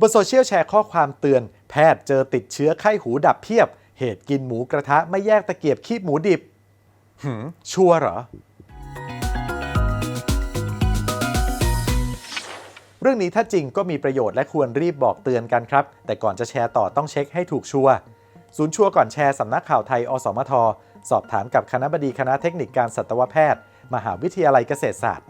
บนโซเชียลแชร์ข้อความเตือน แพทย์เจอติดเชื้อไข้หูดับเพียบ เหตุกินหมูกระทะไม่แยกตะเกียบคีบหมูดิบ หืม ชัวร์เหรอ เรื่องนี้ถ้าจริงก็มีประโยชน์และควรรีบบอกเตือนกันครับ แต่ก่อนจะแชร์ต่อต้องเช็คให้ถูกชัวร์ศูนย์ชัวร์ก่อนแชร์สำนักข่าวไทย อสมท สอบถามกับคณะบดีคณะเทคนิคการสัตวแพทย์ มหาวิทยาลัยเกษตรศาสตร์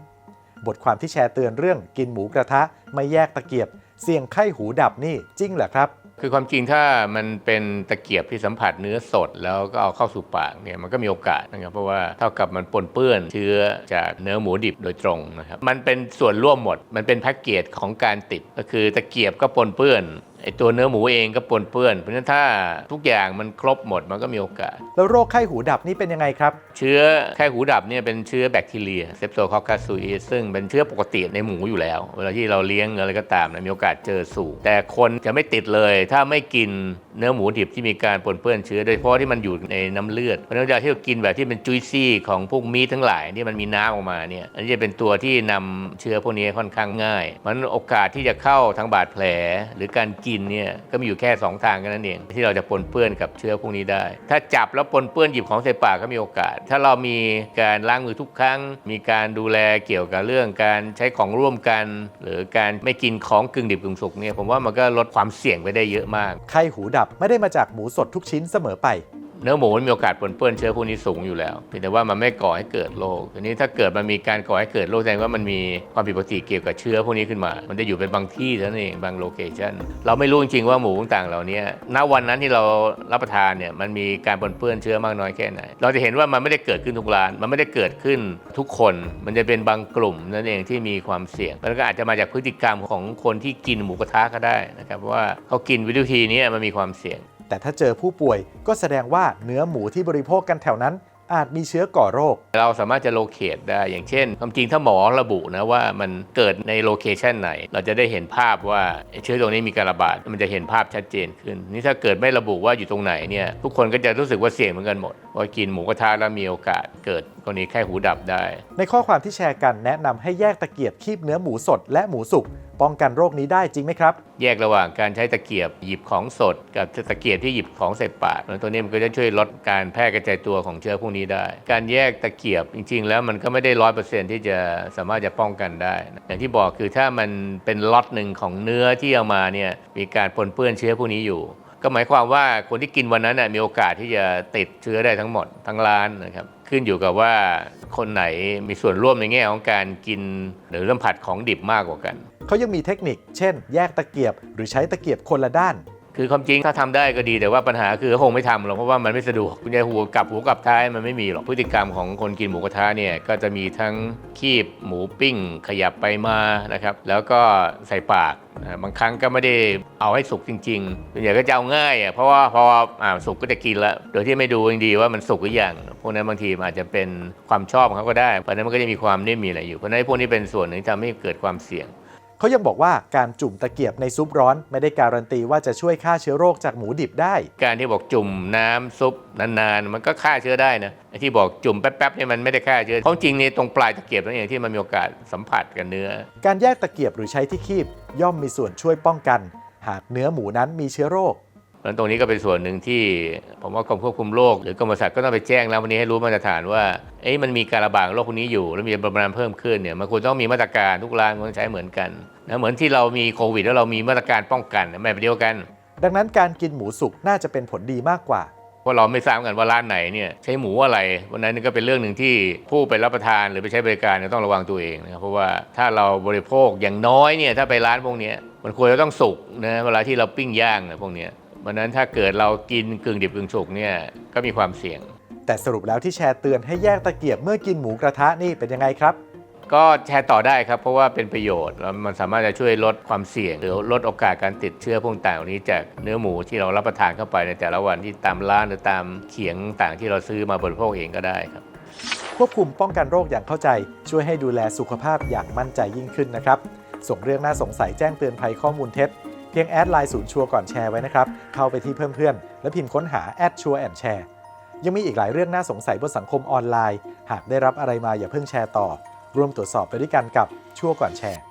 บทความที่แชร์เตือนเรื่องกินหมูกระทะไม่แยกตะเกียบ เสี่ยงไข้หูดับนี่จริงเหรอครับคือความจริงถ้ามันเป็นตะเกียบที่สัมผัสเนื้อสด แล้วก็เอาเข้าสู่ปากเนี่ยมันก็มีโอกาสนะครับเพราะว่าเท่ากับมันปนเปื้อนเชื้อจากเนื้อหมูดิบโดยตรงนะครับมันเป็นส่วนร่วมหมด มันเป็นแพ็กเกจของการติดก็คือตะเกียบก็ปนเปื้อนไอตัวเนื้อหมูเองก็ปนเปื้อน เพราะฉะนั้นถ้าทุกอย่างมันครบหมดมันก็มีโอกาส แล้วโรคไข้หูดับนี่เป็นยังไงครับ เชื้อไข้หูดับเนี่ยเป็นเชื้อแบคทีเรียเซปโตคอคัสซูอิซึ่งเป็นเชื้อปกติในหมูอยู่แล้ว เวลาที่เราเลี้ยงอะไรก็ตามนะมีโอกาสเจอสูง แต่คนจะไม่ติดเลย ถ้าไม่กินเนื้อหมูดิบที่มีการปนเปื้อนเชื้อโดยเฉพาะที่มันอยู่ในน้ำเลือดเพราะฉะนั้นเวลาที่เรากินแบบที่เป็นจุยซี่ของพวกมีททั้งหลายที่มันมีน้ำออกมาเนี่ยอันนี้จะเป็นตัวที่นำเชื้อพวกนี้ค่อนข้างง่าย มันโอกาสที่จะเข้าทางบาดแผลหรือการกินเนี่ยก็มีอยู่แค่สองทางกันนั้นเอง ที่เราจะปนเปื้อนกับเชื้อพวกนี้ได้ ถ้าจับแล้วปนเปื้อนหยิบของใส่ปากก็มีโอกาส ถ้าเรามีการล้างมือทุกครั้ง มีการดูแลเกี่ยวกับเรื่องการใช้ของร่วมกัน หรือการไม่กินของกึ่งดิบกึ่งสุกเนี่ยผมว่ามันก็ลดความเสี่ยงไปได้เยอะมากไข้หูดับไม่ได้มาจากหมูสดทุกชิ้นเสมอไป เนื้อหมูมันมีโอกาสปนเปื้อนเชื้อพวกนี้สูงอยู่แล้วเพียงแต่ว่ามันไม่ก่อให้เกิดโรคทีนี้ถ้าเกิดมันมีการก่อให้เกิดโรคแสดงว่ามันมีความผิดปกติเกี่ยวกับเชื้อพวกนี้ขึ้นมา มันจะอยู่เป็นบางที่เท่านั้นเองบางโลเคชันเราไม่รู้จริงๆว่าหมูต่างๆเหล่านี้ณวันนั้นที่เรารับประทานเนี่ยมันมีการปนเปื้อนเชื้อมากน้อยแค่ไหน เราจะเห็นว่ามันไม่ได้เกิดขึ้นทุกร้าน มันไม่ได้เกิดขึ้นทุกคน มันจะเป็นบางกลุ่มนั่นเองที่มีความเสี่ยง มันก็อาจจะมาจากพฤติกรรมของคนที่กินหมูกระทะก็ได้นะครับว่าเขากินวิธีนี้มันมีความเสี่ยง แต่ถ้าเจอผู้ป่วยก็แสดงว่าเนื้อหมูที่บริโภคกันแถวนั้นอาจมีเชื้อก่อโรค เราสามารถจะโลเคตได้อย่างเช่น ความจริงถ้าหมอระบุนะว่ามันเกิดในโลเคชันไหน เราจะได้เห็นภาพว่าเชื้อตรงนี้มีการระบาด มันจะเห็นภาพชัดเจนขึ้น นี่ถ้าเกิดไม่ระบุว่าอยู่ตรงไหนเนี่ยทุกคนก็จะรู้สึกว่าเสี่ยงเหมือนกันหมด ว่ากินหมูกระทะแล้วมีโอกาสเกิดกรณีไข้หูดับได้ ในข้อความที่แชร์กันแนะนำให้แยกตะเกียบคีบเนื้อหมูสดและหมูสุกป้องกันโรคนี้ได้จริงไหมครับ แยกระหว่างการใช้ตะเกียบหยิบของสด กับตะเกียบที่หยิบของใส่ปากแล้วตัวนี้มันก็จะช่วยลดการแพร่กระจายตัวของเชื้อพวกนี้ได้ การแยกตะเกียบจริง ๆ แล้วมันก็ไม่ได้ร้อยเปอร์เซ็นที่จะสามารถจะป้องกันได้นะอย่างที่บอกคือถ้ามันเป็นล็อตหนึ่งของเนื้อที่เอามาเนี่ยมีการปนเปื้อนเชื้อพวกนี้อยู่ ก็หมายความว่าคนที่กินวันนั้นน่ยมีโอกาสที่จะติดเชื้อได้ทั้งหมดทั้งร้านนะครับขึ้นอยู่กับว่าคนไหนมีส่วนร่วมในแง่ของการกินหรือสัมผัสของดิบมากกว่ากัน เขายังมีเทคนิค เช่น แยกตะเกียบ หรือใช้ตะเกียบคนละด้าน คือความจริงถ้าทำได้ก็ดีแต่ว่าปัญหาคือเขาคงไม่ทำหรอกเพราะว่ามันไม่สะดวกคุณยายหัวกลับหัวกลับท้ายมันไม่มีหรอกพฤติกรรมของคนกินหมูกระทะเนี่ยก็จะมีทั้งคีบหมูปิ้ง ขยับไปมานะครับแล้วก็ใส่ปากบางครั้งก็ไม่ได้เอาให้สุกจริงๆส่วนใหญ่ก็จะเอาง่ายอะเพราะว่าพออ่าสุกก็จะกินละโดยที่ไม่ดูดีๆว่ามันสุกหรือยังพวกนั้นบางทีอาจจะเป็นความชอบของเขาก็ได้เพราะนั้นมันก็จะมีความนิ่มมีอะไรอยู่เพราะฉะนั้นพวกนี้เป็นส่วนหนึ่งที่ทำให้เกิดความเสี่ยง เขายังบอกว่าการจุ่มตะเกียบในซุปร้อน ไม่ได้การันตีว่าจะช่วยฆ่าเชื้อโรคจากหมูดิบได้ การที่บอกจุ่มน้ำซุปนานๆ มันก็ฆ่าเชื้อได้นะไอ้ที่บอกจุ่มแป๊บๆเนี่ยมันไม่ได้ฆ่าเชื้อเพราะจริงๆนี่ตรงปลายตะเกียบนั่นเองที่มันมีโอกาสสัมผัสกับเนื้อ การแยกตะเกียบหรือใช้ที่คีบย่อมมีส่วนช่วยป้องกัน หากเนื้อหมูนั้นมีเชื้อโรคเพราะฉะ นั้นตรงนี้ก็เป็นส่วนหนึ่งที่ผมว่ากรมควบคุมโรคหรือกรมปศุสัตว์ก็ต้องไปแจ้งแล้ววันนี้ให้รู้มาตรฐานว่าเอ๊ะมันมีการระบาดของโรคพวกนี้อยู่ แล้วมีปริมาณเพิ่มขึ้นเนี่ยมันควรต้องมีมาตรการทุกร้านควรใช้เหมือนกันนะเหมือนที่เรามีโควิด แล้วเรามีมาตรการป้องกันแบบเดียวกัน ดังนั้นการกินหมูสุกน่าจะเป็นผลดีมากกว่าเพราะเราไม่ทราบกันว่าร้านไหนเนี่ยใช้หมูอะไร วันนั้นก็เป็นเรื่องหนึ่งที่ผู้ไปรับประทานหรือไปใช้บริการเนี่ยต้องระวังตัวเองนะครับเพราะว่าถ้าเราบริโภคอย่างน้อยเนี่ยถ้าไปร้านพวกเนี้ยมันควรจะต้องสุกนะเวลาที่เราปิ้งย่างนะพวกเนี้ ยวันนั้นถ้าเกิดเรากินกึ่งดิบกึ่งสุกเนี่ยก็มีความเสี่ยง แต่สรุปแล้วที่แชร์เตือนให้แยกตะเกียบเมื่อกินหมูกระทะนี่เป็นยังไงครับ ก็แชร์ต่อได้ครับเพราะว่าเป็นประโยชน์แล้วมันสามารถจะช่วยลดความเสี่ยง หรือลดโอกาสการติดเชื้อพวกต่างเหล่านี้จากเนื้อหมูที่เรารับประทานเข้าไปในแต่ละวันที่ตามร้านหรือตามเขียงต่างที่เราซื้อมาบริโภคเองก็ได้ครับควบคุมป้องกันโรคอย่างเข้าใจ ช่วยให้ดูแลสุขภาพอย่างมั่นใจยิ่งขึ้นนะครับ ส่งเรื่องน่าสงสัยแจ้งเตือนภัยข้อมูลเท็จเพียงแอดไลน์ศูนย์ชัวร์ก่อนแชร์ไว้นะครับ เข้าไปที่เพื่อนเพื่อนๆแล้วพิมพ์ค้นหาแอดชัวร์แอนแชร์ยังมีอีกหลายเรื่องน่าสงสัยบนสังคมออนไลน์ หากได้รับอะไรมาอย่าเพิ่งแชร์ต่อ ร่วมตรวจสอบไปด้วยกันกับชัวร์ก่อนแชร์